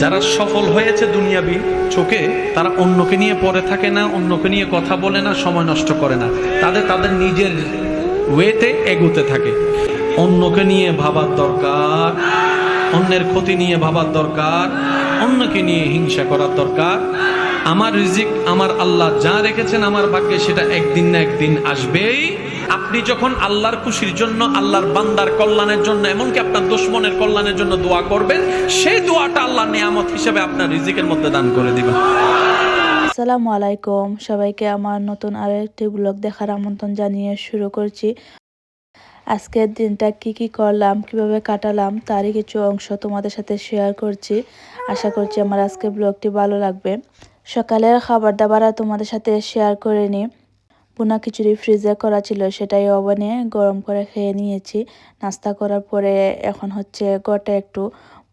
যারা সফল হয়েছে দুনিয়াবি, চোখে তারা অন্যকে নিয়ে পড়ে থাকে না, অন্যকে নিয়ে কথা বলে না, সময় নষ্ট করে না। তাদের তাদের নিজের ওয়েতে এগোতে থাকে। অন্যকে নিয়ে ভাবার দরকার, অন্যের ক্ষতি নিয়ে ভাবার দরকার, অন্যকে নিয়ে হিংসা করার দরকার। আমার রিজিক, আমার আল্লাহ যা রেখেছেন, আমার ভাগ্যে সেটা একদিন না একদিন আসবেই। আপনি যখন আল্লাহর খুশির জন্য, আল্লাহর বান্দার কল্যাণের জন্য, এমনকি আপনার দুশ্মনের কল্যাণের জন্য দোয়া করবেন, সেই দোয়াটা আল্লাহ নিয়ামত হিসেবে আপনার রিজিকের মধ্যে দান করে দিবেন। আসসালামু আলাইকুম। সবাইকে আমার নতুন আরেকটি ব্লগ দেখার আমন্ত্রণ জানিয়ে শুরু করছি। আজকের দিনটা কি কি করলাম, কীভাবে কাটালাম, তারই কিছু অংশ তোমাদের সাথে শেয়ার করছি। আশা করছি আমার আজকের ব্লগটি ভালো লাগবে। সকালের খাবার দাবার তোমাদের সাথে শেয়ার করে নিই। পুনা খিচুড়ি ফ্রিজে করা ছিল, সেটাই ওভেনে গরম করে খেয়ে নিয়েছি। নাস্তা করার পরে এখন হচ্ছে গোটা একটু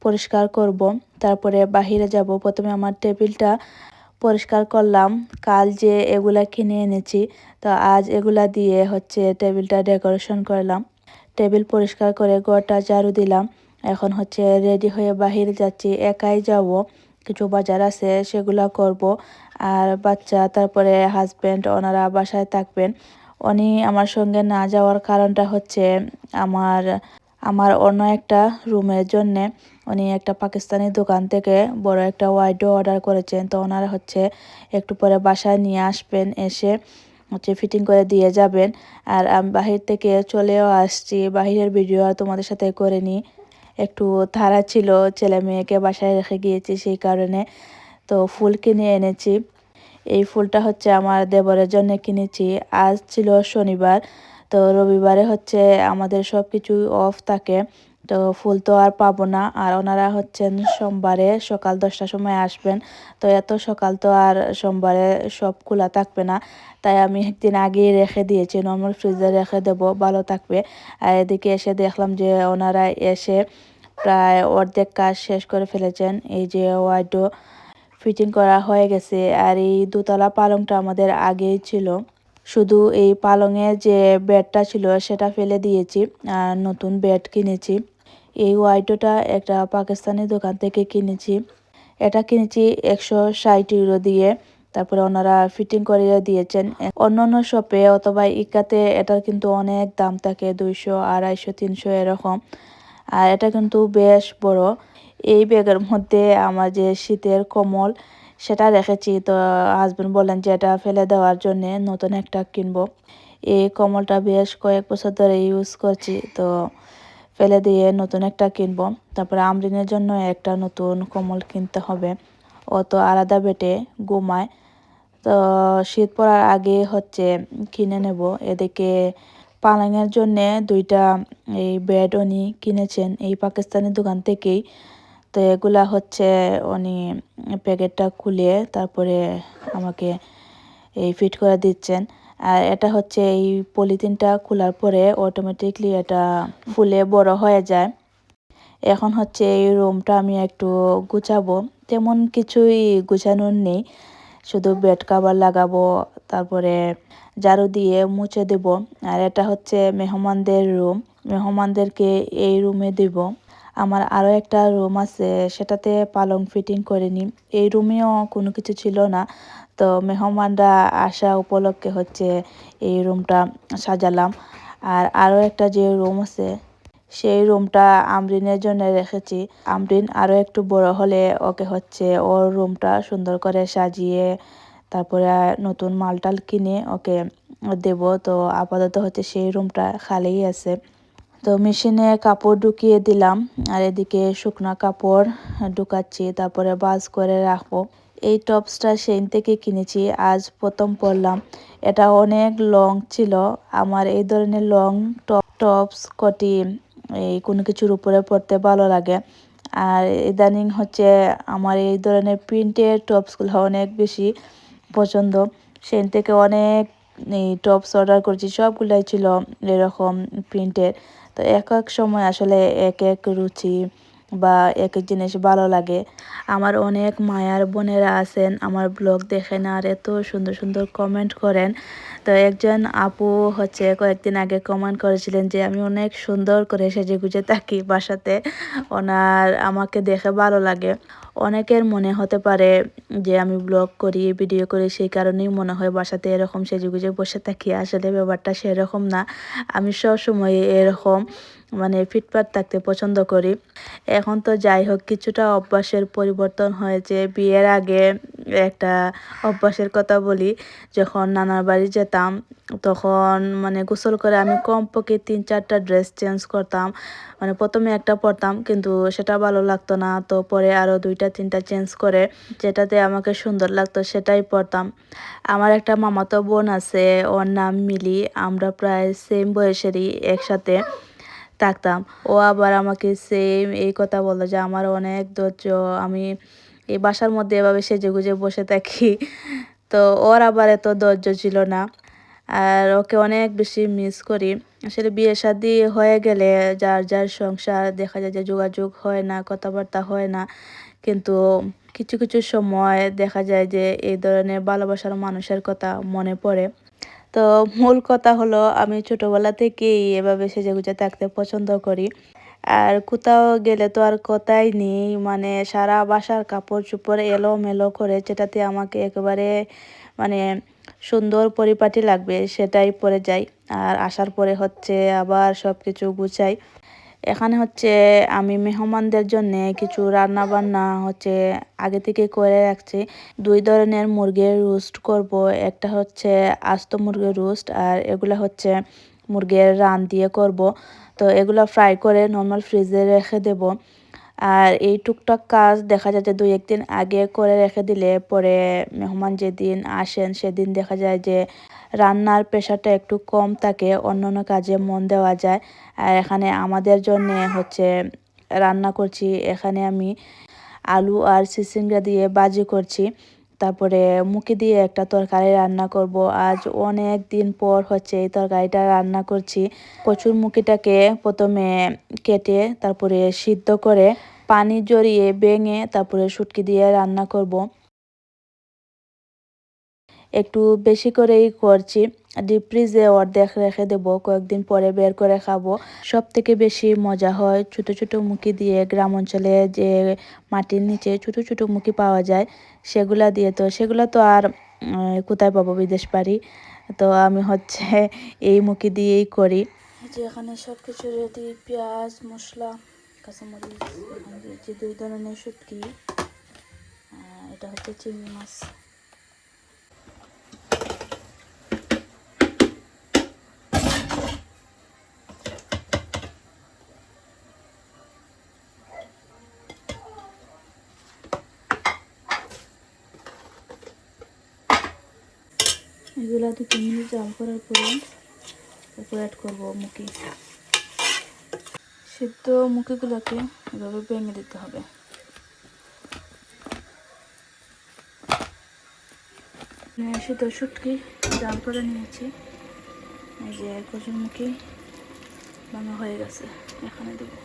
পরিষ্কার করব। তারপরে বাহিরে যাব। প্রথমে আমার টেবিলটা পরিষ্কার করলাম। কাল যে এগুলা কিনে এনেছি, তো আজ এগুলা দিয়ে হচ্ছে টেবিলটা ডেকোরেশন করলাম। টেবিল পরিষ্কার করে ঘরটা ঝাড়ু দিলাম। এখন হচ্ছে রেডি হয়ে বাহিরে যাচ্ছি। একাই যাব। কিছু বাজার আছে, সেগুলা করব। আর বাচ্চা, তারপরে হাজব্যান্ড ওনারা বাসায় থাকবেন। উনি আমার সঙ্গে না যাওয়ার কারণটা হচ্ছে আমার আমার অন্য একটা রুমের জন্যে উনি একটা পাকিস্তানি দোকান থেকে বড় একটা ওয়াইডও অর্ডার করেছেন। তো ওনারা হচ্ছে একটু পরে বাসায় নিয়ে আসবেন, এসে হচ্ছে ফিটিং করে দিয়ে যাবেন। আর আমি বাহির থেকে চলেও আসছি, বাহিরের ভিডিও তোমাদের সাথে করে নিই একটু তাড়া ছিল, ছেলে মেয়েকে বাসায় রেখে গিয়েছি সেই কারণে। তো ফুল কিনে এনেছি। এই ফুলটা হচ্ছে আমার দেবরের জন্য কিনেছি। আজ ছিল শনিবার, তো রবিবারে হচ্ছে আমাদের সব কিছু অফ থাকে। তো ফুল তো আর পাবো না, আর ওনারা হচ্ছেন সোমবারে সকাল দশটার সময় আসবেন। তো এত সকাল তো আর সোমবারে সব খোলা থাকবে না। তাই আমি একদিন আগেই রেখে দিয়েছি নর্মাল ফ্রিজে রেখে দেব, ভালো থাকবে। আর এদিকে এসে দেখলাম যে ওনারা এসে প্রায় অর্ধেক কাজ শেষ করে ফেলেছেন। এই যে ওয়াইডো ফিটিং করা হয়ে গেছে। আর এই দোতলা পালংটা আমাদের আগেই ছিল। শুধু এই পালংয়ের যে বেডটা ছিল, সেটা ফেলে দিয়েছি। আর নতুন বেড কিনেছি। এই ওয়াইডোটা একটা পাকিস্তানি দোকান থেকে কিনেছি। এটা কিনেছি একশো ষাট ইউরো দিয়ে। তারপরে ওনারা ফিটিং করে দিয়েছেন। অন্য অন্য শপে অথবা ইকাতে এটার কিন্তু অনেক দাম থাকে, দুইশো, আড়াইশো, তিনশো এরকম। আর এটা কিন্তু বেশ বড়। এই ব্যাগের মধ্যে আমার যে শীতের কমল, সেটা রেখেছি। তো হাজবেন্ড বললেন যে এটা ফেলে দেওয়ার জন্য নতুন একটা কিনবো। এই কমলটা বেশ কয়েক বছর ধরে ইউজ করছি। তো ফেলে দিয়ে নতুন একটা কিনবো। তারপরে আমরিনের জন্য একটা নতুন কমল কিনতে হবে। ও তো আলাদা বেটে ঘুমায়। তো শীত পড়ার আগে হচ্ছে কিনে নেব। এদিকে পালংয়ের জন্যে দুইটা এই বেড উনি কিনেছেন। এই পাকিস্তানি দোকান থেকেই তো এগুলা হচ্ছে উনি প্যাকেটটা খুলে তারপরে আমাকে এই ফিট করে দিচ্ছেন। আর এটা হচ্ছে এই পলিথিনটা খোলার পরে অটোমেটিকলি এটা ফুলে বড় হয়ে যায়। এখন হচ্ছে এই রুমটা আমি একটু গুছাবো। তেমন কিছুই গুছানোর নেই। শুধু বেড কাভার লাগাবো, তারপরে ঝাড়ু দিয়ে মুছে দেব। আর এটা হচ্ছে মেহমানদের রুম মেহমানদেরকে এই রুমে দেব। আমার আরও একটা রুম আছে, সেটাতে পালং ফিটিং করে নিই। এই রুমেও কোনো কিছু ছিল না। তো মেহমানরা আসা উপলক্ষে হচ্ছে এই রুমটা সাজালাম। আর আরও একটা যে রুম আছে, সেই রুমটা আমরিনের জন্য রেখেছি। আমরিন আরও একটু বড় হলে ওকে হচ্ছে ওর রুমটা সুন্দর করে সাজিয়ে তারপরে নতুন মালটাল কিনে ওকে দেব। তো আপাতত হচ্ছে সেই রুমটা খালিই আছে। তো মেশিনে কাপড় ঢুকিয়ে দিলাম, আর এদিকে শুকনো কাপড় ঢুকাচ্ছি, তারপরে বাজ করে রাখব। এই টপসটা সেইন থেকে কিনেছি, আজ প্রথম পরলাম। এটা অনেক লং ছিল, আমার এই ধরনের লং টপ, টপস, কটি, এই কোনো কিছুর উপরে পড়তে ভালো লাগে। আর ইদানিং হচ্ছে আমার এই ধরনের প্রিন্টের টপসগুলো অনেক বেশি পছন্দ। সেন থেকে অনেক, এই টপস অর্ডার করছি, সবগুলাই ছিল এরকম প্রিন্টের। তো এক এক সময় আসলে এক এক রুচি বা এক এক জিনিস ভালো লাগে। আমার অনেক মায়ার বোনেরা আছেন, আমার ব্লগ দেখেন আর এত সুন্দর সুন্দর কমেন্ট করেন। তো একজন আপু হচ্ছে কয়েকদিন আগে কমেন্ট করেছিলেন যে, আমি অনেক সুন্দর করে সেজে গুজে থাকি বাসাতে। ওনার আমাকে দেখে ভালো লাগে। অনেকের মনে হতে পারে যে, আমি ব্লগ করি ভিডিও করি, সেই কারণেই মনে হয় বাসাতে এরকম সেজে গুজে বসে থাকি। আসলে ব্যাপারটা সেরকম না। আমি সবসময় এরকম মানে ফিটফাট থাকতে পছন্দ করি। এখন তো যাই হোক, কিছুটা অভ্যাসের পরিবর্তন হয়েছে। বিয়ের আগে একটা অভ্যাসের কথা বলি, যখন নানার বাড়ি যেতাম, তখন মানে গোসল করে আমি কমপক্ষে তিন চারটা ড্রেস চেঞ্জ করতাম মানে প্রথমে একটা পরতাম, কিন্তু সেটা ভালো লাগতো না, তো পরে আরও দুইটা, তিনটা চেঞ্জ করে যেটাতে আমাকে সুন্দর লাগতো সেটাই পরতাম। আমার একটা মামাতো বোন আছে, ওর নাম মিলি, আমরা প্রায় সেম বয়সেরই একসাথে থাকতাম। ও আবার আমাকে সেম এই কথা বলল যে, আমার অনেক ধৈর্য, আমি এই বাসার মধ্যে এভাবে সেজে গুজে বসে থাকি। তো ওর আবার এত ধৈর্য ছিল না। আর ওকে অনেক বেশি মিস করি। আসলে বিয়ে শাদি হয়ে গেলে যার যার সংসার দেখা যায় যে যোগাযোগ হয় না, কথাবার্তা হয় না। কিন্তু কিছু কিছু সময় দেখা যায় যে এই ধরনের ভালোবাসার মানুষের কথা মনে পড়ে। তো মূল কথা হলো, আমি ছোটোবেলা থেকেই এভাবে সেজে গুজে থাকতে পছন্দ করি। আর কোথাও গেলে তো আর কথাই নেই। মানে সারা বাসার কাপড় চোপড় এলোমেলো করে যেটাতে আমাকে একেবারে মানে সুন্দর পরিপাটি লাগবে সেটাই পরে যাই। আর আসার পরে হচ্ছে আবার সব কিছু গুছাই। এখানে হচ্ছে আমি মেহমানদের জন্য কিছু রান্না বান্না হচ্ছে আগে থেকে করে রাখছি। দুই ধরনের মুরগির রোস্ট করব। একটা হচ্ছে আস্ত মুরগির রোস্ট আর এগুলা হচ্ছে মুরগির রান দিয়ে করব। তো এগুলো ফ্রাই করে নর্মাল ফ্রিজে রেখে দেব। আর এই টুকটাক কাজ দেখা যায় যে দুই একদিন আগে করে রেখে দিলে পরে মেহমান যেদিন আসেন সেদিন দেখা যায় যে রান্নার প্রেশারটা একটু কম থাকে অন্য অন্য কাজে মন দেওয়া যায়। আর এখানে আমাদের জন্য হচ্ছে রান্না করছি, এখানে আমি আলু আর সিসিঙ্গা দিয়ে বাজি করছি। তারপরে মুখে দিয়ে একটা তরকারি রান্না করব। আজ অনেক দিন পর হচ্ছে এই তরকারিটা রান্না করছি। কচুর মুখিটাকে প্রথমে কেটে, তারপরে সিদ্ধ করে পানি জড়িয়ে বেঙে তারপরে শুটকি দিয়ে রান্না করব। একটু বেশি করেই করছি। ডিপ ফ্রিজে অর্ধেক রেখে দেব, কয়েকদিন পরে বের করে খাব। সব থেকে বেশি মজা হয় ছোট ছোট মুখি দিয়ে গ্রাম অঞ্চলে যে মাটির নিচে ছোট ছোট মুখি পাওয়া যায়, সেগুলা দিয়ে তো, সেগুলা তো আর কোথায় পাবো বিদেশ পারি তো আমি হচ্ছে এই মুখি দিয়েই করি। যে এখানে সব কিছু রেডি পেঁয়াজ মশলা কাঁচামরিচ যে দুই ধরনের শুটকি এটা হচ্ছে চিংড়ি মাছ। এগুলা দু তিন মিনিট জাল করার পরে তারপর অ্যাড করব মুখি। সিদ্ধ মুখিগুলোকে এভাবে ভেঙে দিতে হবে। সিদ্ধ শুটকি জাল করে নিয়েছি। এই যে কচুর মুখি ভাঙা হয়ে গেছে। এখানে দেবো।